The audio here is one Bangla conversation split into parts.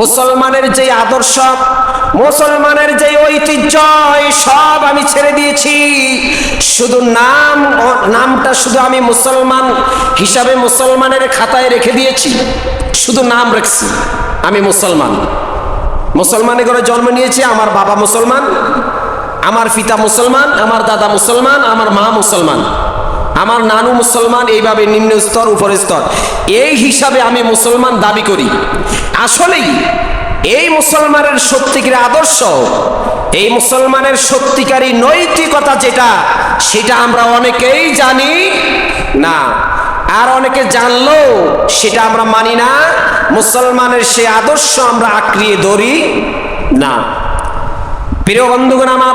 মুসলমানের যে আদর্শ, মুসলমানের যে ঐতিহ্য সব আমি ছেড়ে দিয়েছি। শুধু নাম নামটা শুধু আমি মুসলমান হিসাবে মুসলমানের খাতায় রেখে দিয়েছি। শুধু নাম রাখছি, আমি মুসলমান। মুসলমানের ঘরে জন্ম নিয়েছি, আমার বাবা মুসলমান, আমার পিতা মুসলমান, আমার দাদা মুসলমান, আমার মা মুসলমান। আমার নানু মুসলমান এইভাবে নিম্ন স্তর উপর স্তর। এই হিসাবে আমি মুসলমান দাবি করি। আসলেই এই মুসলমানের সত্যিকার আদর্শ, এই মুসলমানের সত্যিকারী নৈতিকতা যেটা, সেটা আমরা অনেকেই জানি না। আর অনেকে জানলো সেটা আমরা মানি না। মুসলমানের সে আদর্শ আমরা আঁকড়িয়ে ধরি না। প্রিয় বন্ধুগণ আমার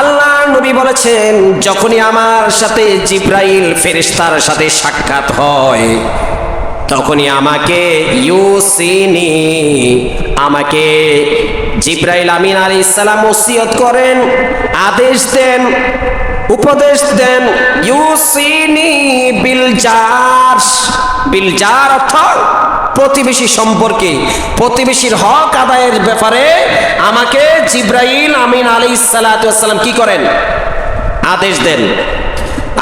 আল্লাহ নবী বলেছেন, যখনই আমার সাথে জিব্রাইল ফেরেশতার সাথে সাক্ষাৎ হয়, তখনই আমাকে ইউসিনি, আমাকে জিব্রাইল আমিন আলী ইসলাম ওসিয়ত করেন, আদেশ দেন, উপদেশ দেন, ইউসিনি বিলজার বিলজার অর্থ প্রতিবেশী সম্পর্কে, প্রতিবেশীর হক আদায়ের ব্যাপারে আমাকে জিব্রাইল আমিন আলী সালাম কি করেন? আদেশ দেন।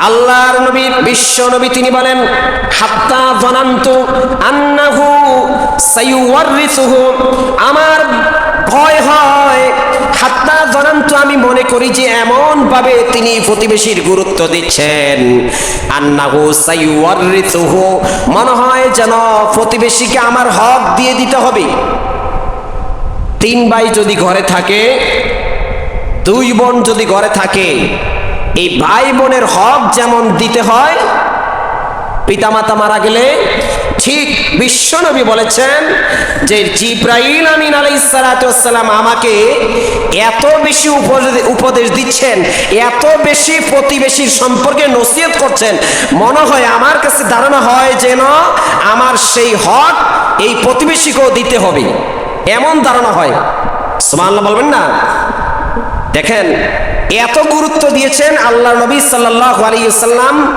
আল্লাহর নবী, বিশ্ব নবী তিনি বলেন, হাত্তা জানান্তু আন্নাহু সাইওয়ারিসুহু আমার ভয় হয় হাত্তা জানান্তু আমি মনে করি যে এমন ভাবে তিনি প্রতিবেশীর গুরুত্ব দিচ্ছেন। আন্নাহু সাইওয়ারিসুহু, মনে হয় যেন প্রতিবেশীকে আমার হক দিয়ে দিতে হবে। তিন ভাই যদি ঘরে থাকে, দুই বোন যদি ঘরে থাকে, এই ভাই বোনের হক যেমন দিতে হয়, পিতামাতা মারা গেলে ঠিক বিশ্বনবী বলেছেন যে জিব্রাইল আমিন আলাইসালাম আমাকে এত বেশি উপদে- উপদেশ দিচ্ছেন, এত বেশি প্রতিবেশীর সম্পর্কে নসিহত করছেন, মনে হয় আমার কাছে ধারণা হয় যেন আমার সেই হক এই প্রতিবেশীকেও দিতে হবে। এমন ধারণা হয়। সুবহানাল্লাহ বলবেন না? দেখেন, এত গুরুত্ব দিয়েছেন আল্লাহ নবী সাল্লাহ আলাইসাল্লাম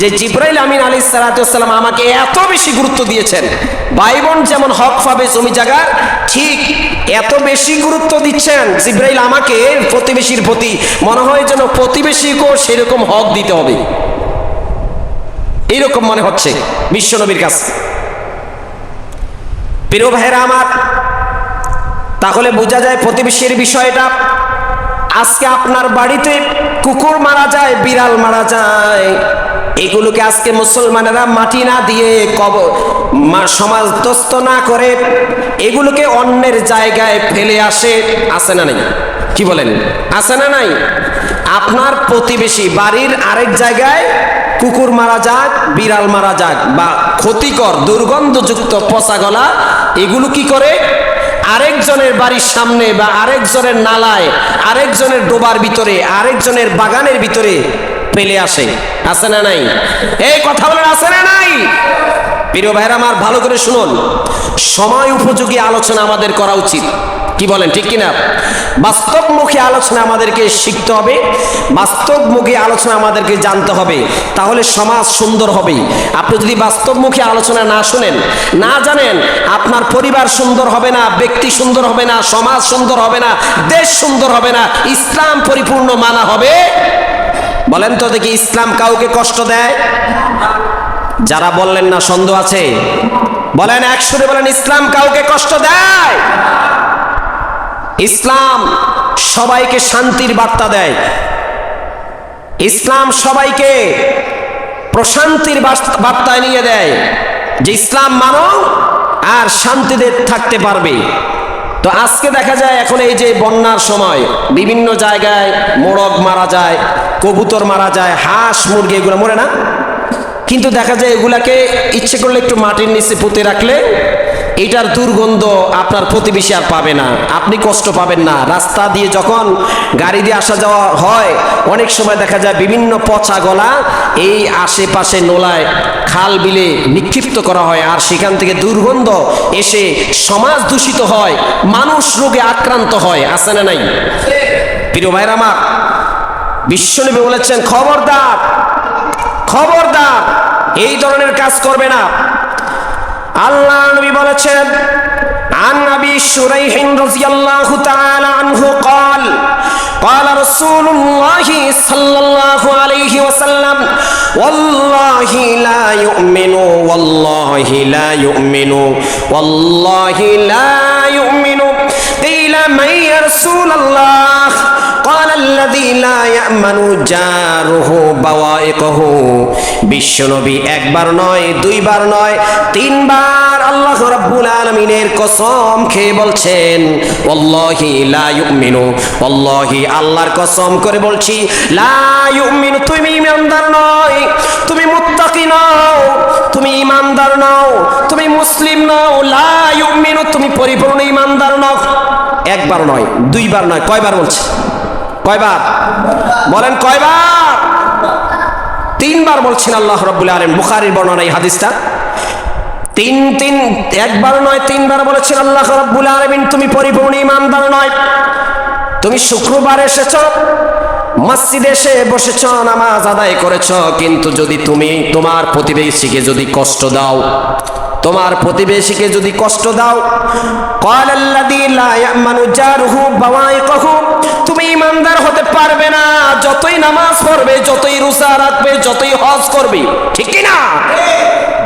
যে জিব্রাইল আমিন আলী সালাতাম আমাকে এত বেশি গুরুত্ব দিয়েছেন। ভাই বোন যেমন হক পাবে জমি জায়গার ঠিক এত বেশি গুরুত্ব দিচ্ছেন জিব্রাইল আমাকে প্রতিবেশীর প্রতি। মনে হয় যেন প্রতিবেশীকেও সেরকম হক দিতে হবে। এইরকম মনে হচ্ছে বিশ্বনবীর কাছে। প্রিয় ভাইরা আমার, তাহলে বোঝা যায় প্রতিবেশীর বিষয়টা। আজকে আপনার বাড়িতে কুকুর মারা যায়, বিড়াল মারা যায়। এগুলোকে আজকে মুসলমানেরা মাটি না দিয়ে কব মা- সমাজ দস্ত না করে, এগুলোকে অন্যের জায়গায় ফেলে আসে আসে না নাই? কি বলেন? আছে না নাই? আপনার প্রতিবেশী বাড়ির আরেক জায়গায় কুকুর মারা যাক, বিড়াল মারা যাক বা ক্ষতিকর, দুর্গন্ধযুক্ত পচা গলা, এগুলো কি করে? আরেকজনের বাড়ির সামনে বা আরেকজনের নালায়, আরেকজনের ডোবার ভিতরে, আরেকজনের বাগানের ভিতরে পেলে আসে। আছে না নাই? এই কথা বলেন আছে না নাই? প্রিয় ভাইরা আমার ভালো করে শুনুন। সময় উপযোগী আলোচনা আমাদের করা উচিত। কি বলেন, ঠিক কিনা? বাস্তবমুখী আলোচনা আমাদেরকে শিখতে হবে। বাস্তবমুখী আলোচনা আমাদেরকে জানতে হবে। তাহলে সমাজ সুন্দর হবে। আপনি যদি বাস্তবমুখী আলোচনা না শুনেন, না জানেন, আপনার পরিবার সুন্দর হবে না, ব্যক্তি সুন্দর হবে না, সমাজ সুন্দর হবে না, দেশ সুন্দর হবে না, ইসলাম পরিপূর্ণ মানা হবে বলেন তো দেখি ইসলাম কাউকে কষ্ট দেয়? যারা বললেন না, সন্দেহ আছে? বলেন, একসুরে বলেন, ইসলাম কাউকে কষ্ট দেয়? ইসলাম সবাইকে শান্তির বার্তা দেয়। ইসলাম সবাইকে প্রশান্তির বার্তা নিয়ে দেয় যে ইসলাম মানো আর শান্তিতে থাকতে পারবে। তো আজকে দেখা যায় এখন এই যে বন্যার সময় বিভিন্ন জায়গায় মোরগ মারা যায় কবুতর মারা যায়, হাঁস, মুরগি, এগুলো মরে না। কিন্তু দেখা যায় এগুলাকে ইচ্ছে করলে একটু মাটির নিচে পুঁতে রাখলে এটার দুর্গন্ধ আপনার প্রতিবেশী আর পাবে না। আপনি কষ্ট পাবেন না। রাস্তা দিয়ে যখন গাড়ি দিয়ে আসা যাওয়া হয়, অনেক সময় দেখা যায় বিভিন্ন পচা গলা এই আশেপাশে নোলায় খাল বিলে নিক্ষিপ্ত করা হয় আর সেখান থেকে দুর্গন্ধ এসে সমাজ দূষিত হয়, মানুষ রোগে আক্রান্ত হয়। আসে না নাই? প্রিয় ভাইরা আমার বিশ্বনবী বলেছেন খবরদার খবরদার এই ধরনের কাজ করবে না আল্লাহ নবী বলেছেন عن ابي شريح رضي الله تعالى عنه قال قال رسول الله صلى الله عليه وسلم والله لا يؤمن والله لا يؤمن والله لا يؤمن قيل من يا رسول الله আল্লাযী লা ইয়ামানু জারুহু বাওয়াইকহু। একবার নয়, দুইবার নয়, তিনবার আল্লাহ রাব্বুল আলামিনের কসম খেয়ে বলছেন আল্লাহর কসম করে বলছি তুমি ইমানদার নয়, তুমি মুত্তাকি নও, তুমি ইমানদার নও, তুমি মুসলিম নও, লা মিনু তুমি পরিপূর্ণ ইমানদার নও। একবার নয়, দুইবার নয়, কয়বার বলছে? কয়বার? বলেন কয়বার? তিনবার বলছেন আল্লাহ রব্বুল আলম বুখারির বর্ণনা এই হাদিসটা। তিন তিন, একবার নয়, তিনবার বলেছেন আল্লাহ রব্বুল আলমিন, তুমি পরিপূর্ণ ইমানদার নয়। তুমি শুক্রবার এসেছ, মসজিদে এসে বসেছ, নামাজ আদায় করেছ, কিন্তু যদি তুমি তোমার প্রতিবেশীকে যদি কষ্ট দাও, তোমার প্রতিবেশীকে যদি কষ্ট দাও কল কহু তুমি ইমানদার হতে পারবে না। যতই নামাজ পড়বে, যতই রোজা রাখবে, যতই হজ করবে, ঠিক না?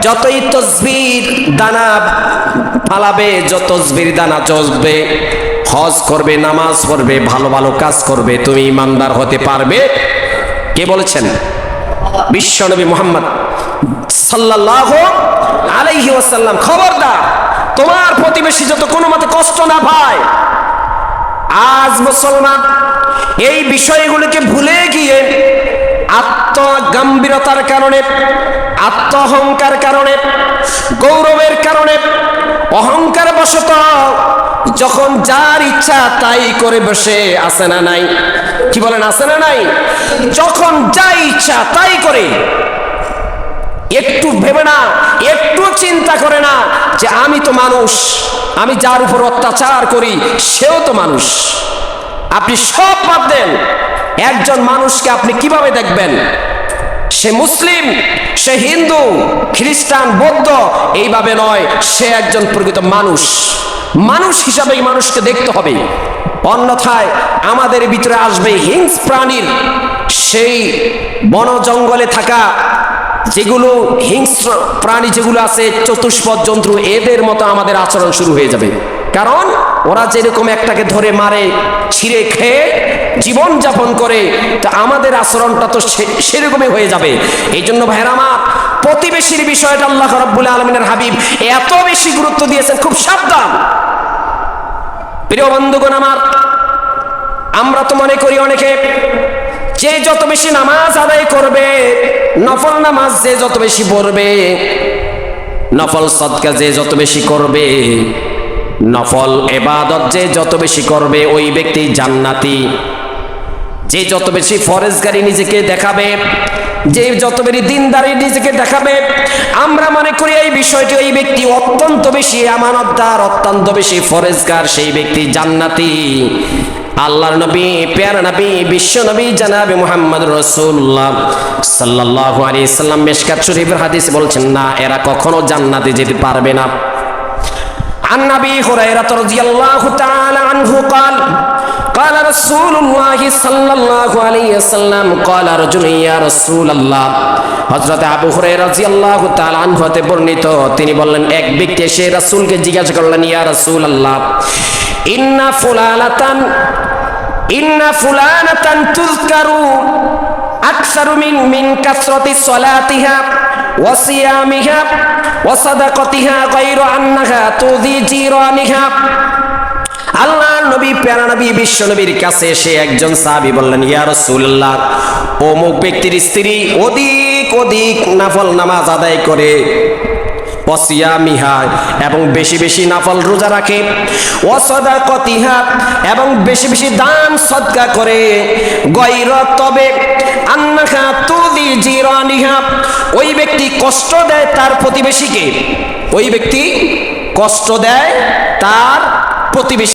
যতই তসবির দানা ফালাবে, যত তসবির দানা চসবে, হজ করবে, নামাজ পড়বে, ভালো ভালো কাজ করবে, তুমি ইমানদার হতে পারবে। কে বলেছেন? বিশ্বনবী মোহাম্মদ সাল্লাল্লাহু আলাইহি ওয়াসাল্লাম। খবরদার, তোমার প্রতিবেশী যত কোনো মতে কষ্ট না পায় আজ মুসলমান, এই বিষয়গুলিকে ভুলে গিয়ে আত্মগম্ভীরতার কারণে, আত্মহংকার কারণে, গৌরবের কারণে অহংকার বশত যখন যার ইচ্ছা তাই করে বসে আসে না নাই। কি বলেন আসে না নাই? যখন যা ইচ্ছা তাই করে। একটু ভেবে না, একটু চিন্তা করে না যে আমি তো মানুষ। আমি যার উপর অত্যাচার করি, সেও তো মানুষ। আপনি সব বাদ দেন। একজন মানুষকে আপনি কীভাবে দেখবেন? সে মুসলিম, সে হিন্দু, খ্রিস্টান, বৌদ্ধ, এইভাবে নয়, সে একজন প্রকৃত মানুষ। মানুষ হিসাবে এই মানুষকে দেখতে হবে। অন্যথায় আমাদের ভিতরে আসবে হিংস প্রাণীর। সেই বন জঙ্গলে থাকা যেগুলো হিংস্র প্রাণী যেগুলো আছে, চতুষ্পদ জন্তু, এদের মতো আমাদের আচরণ শুরু হয়ে যাবে। কারণ ওরা যেরকম একটাকে ধরে মারে, ছিঁড়ে খেয়ে জীবন যাপন করে, তা আমাদের আচরণটা তো সেরকমই হয়ে যাবে। এই জন্য ভাইরা আমার প্রতিবেশীর বিষয়টা আল্লাহ রব্বুল আলমিনের হাবিব এত বেশি গুরুত্ব দিয়েছেন, খুব সাবধান। প্রিয় বন্ধুগণ আমার, আমরা তো মনে করি অনেকে যে যত বেশি নামাজ আদায় করবে, নফল নামাজ যে যত বেশি পড়বে, নফল সদকা যে যত বেশি করবে, নফল এবাদত যে যত বেশি করবে, ওই ব্যক্তি জান্নাতি। যে যত বেশি ফরেজগারি নিজেকে দেখাবে, যে যত বেশি দিনদারি নিজেকে দেখাবে, আমরা মনে করি এই বিষয়টি ওই ব্যক্তি অত্যন্ত বেশি আমানতদার, অত্যন্ত বেশি ফরেজগার, সেই ব্যক্তি জান্নাতি। আল্লাহর নবী পেয়ার নবী বিশ্ব নবী জানাবে মোহাম্মদ রসুল্লাহ সাল্লাল্লাহু আলাইহি সাল্লাম মেশকাত শরীফের হাদিস বলছেন না এরা কখনো জান্নাতে যেতে পারবে না عن ابي هريره رضي الله تعالى عنه قال قال رسول الله صلى الله عليه وسلم قال رجل يا رسول الله হযরত আবু হুরায়রা রাদিয়াল্লাহু তাআলা আনহু হতে বর্ণিত তিনি বললেন এক ব্যক্তি এসে রাসূলকে জিজ্ঞাসা করলেন ইয়া রাসূলুল্লাহ ইন্না ফুলানাতান মিন মিন আন্নাহা আল্লাহ নবী, প্যারা নবী, বিশ্ব নবীর কাছে এসে একজন সাহাবী বললেন, ইয়া রাসূলুল্লাহ, অমুক ব্যক্তির স্ত্রী অধিক অধিক নাফল নামাজ আদায় করে। অসিয়ামিহা এবং বেশি বেশি নাফল রোজা রাখে। অসদা কতিহা এবং বেশি বেশি দান সদকা করে। গৈর তবে আন্নাখা তুদি জিরানিহা, ওই ব্যক্তি কষ্ট দেয় তার প্রতিবেশীকে। ওই ব্যক্তি কষ্ট দেয় তার প্রতিবেশী